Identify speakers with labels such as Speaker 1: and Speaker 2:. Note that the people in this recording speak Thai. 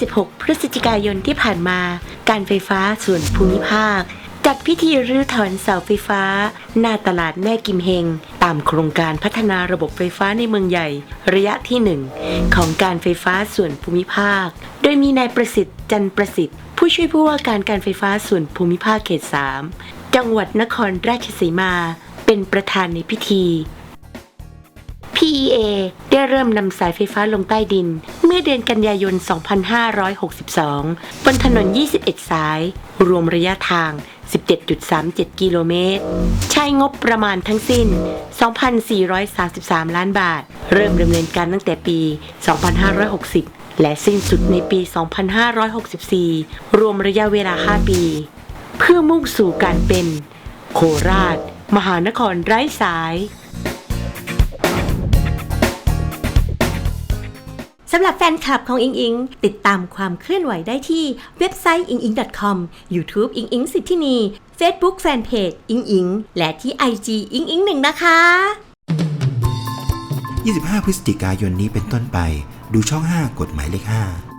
Speaker 1: 26 พฤศจิกายนที่ผ่านมา การไฟฟ้าส่วนภูมิภาค จัดพิธีรื้อถอนเสาไฟฟ้า หน้าตลาดแม่กิมเฮง ตามโครงการพัฒนาระบบไฟฟ้าในเมืองใหญ่ ระยะที่ 1 ของการไฟฟ้าส่วนภูมิภาค โดยมีนายประสิทธิ์จันประสิทธิ์ ผู้ช่วยผู้ว่าการการไฟฟ้าส่วนภูมิภาคเขต 3 จังหวัดนครราชสีมา เป็นประธานในพิธี PEA ได้เริ่มนำสายไฟฟ้าลงใต้ดิน เมื่อเดือนกันยายน 2562 บนถนน 21 สาย รวมระยะทาง 17.37 กิโลเมตร ใช้งบประมาณทั้งสิ้น 2,433 ล้านบาท เริ่มดำเนินการตั้งแต่ปี 2560 และสิ้นสุดในปี 2564 รวมระยะเวลา 5 ปี เพื่อมุ่งสู่การเป็น โคราช มหานครไร้สาย
Speaker 2: สำหรับแฟนคลับของอิงอิง ติดตามความเคลื่อนไหวได้ที่เว็บไซต์อิงอิง com YouTube อิงอิงสิทธินี Facebook Fanpage อิงอิง และที่ IG อิงอิงหนึ่งนะคะ
Speaker 3: 25 พฤศจิกายนนี้เป็นต้นไป ดูช่อง 5 กฎหมายเลข 5